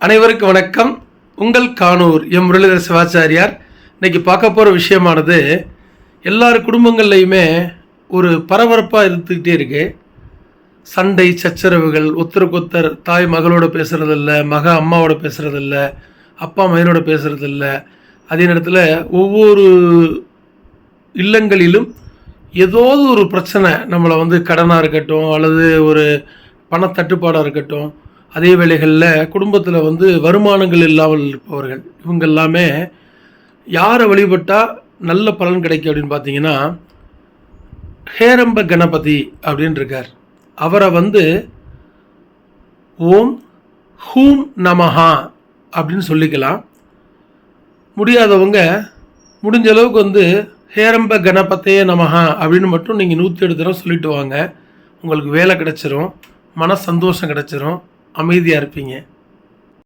அனைவருக்கும் வணக்கம். உங்கள் கானூர் எம் முரளிதர சிவாச்சாரியார். இன்றைக்கி பார்க்க போகிற விஷயமானது எல்லார் குடும்பங்கள்லையுமே ஒரு பரபரப்பாக இருந்துக்கிட்டே இருக்குது சண்டை சச்சரவுகள் ஒத்தருக்கொத்தர் தாய் மகளோட பேசுகிறதில்ல மக அம்மாவோட பேசுகிறதில்ல அப்பா மகனோட பேசுகிறதில்ல அதே நேரத்தில் ஒவ்வொரு இல்லங்களிலும் ஏதோ ஒரு பிரச்சனை நம்மளை வந்து கடனாக இருக்கட்டும் அல்லது ஒரு பணத்தட்டுப்பாடாக இருக்கட்டும். அதே வேளைகளில் குடும்பத்தில் வந்து வருமானங்கள் இல்லாமல் இருப்பவர்கள் இவங்க எல்லாமே யாரை வழிபட்டால் நல்ல பலன் கிடைக்கும் அப்படின்னு பார்த்தீங்கன்னா ஹேரம்ப கணபதி அப்படின்னு இருக்கார். அவரை வந்து ஓம் ஹூம் நமஹா அப்படின்னு சொல்லிக்கலாம். முடியாதவங்க முடிஞ்ச அளவுக்கு வந்து ஹேரம்ப கணபத்தையே நமஹா அப்படின்னு மட்டும் நீங்கள் நூற்றி எட்டு தடவை சொல்லிட்டு வாங்க. உங்களுக்கு வேலை கிடச்சிரும் மன சந்தோஷம் கிடச்சிரும். அமைதியாக இருப்பீங்க.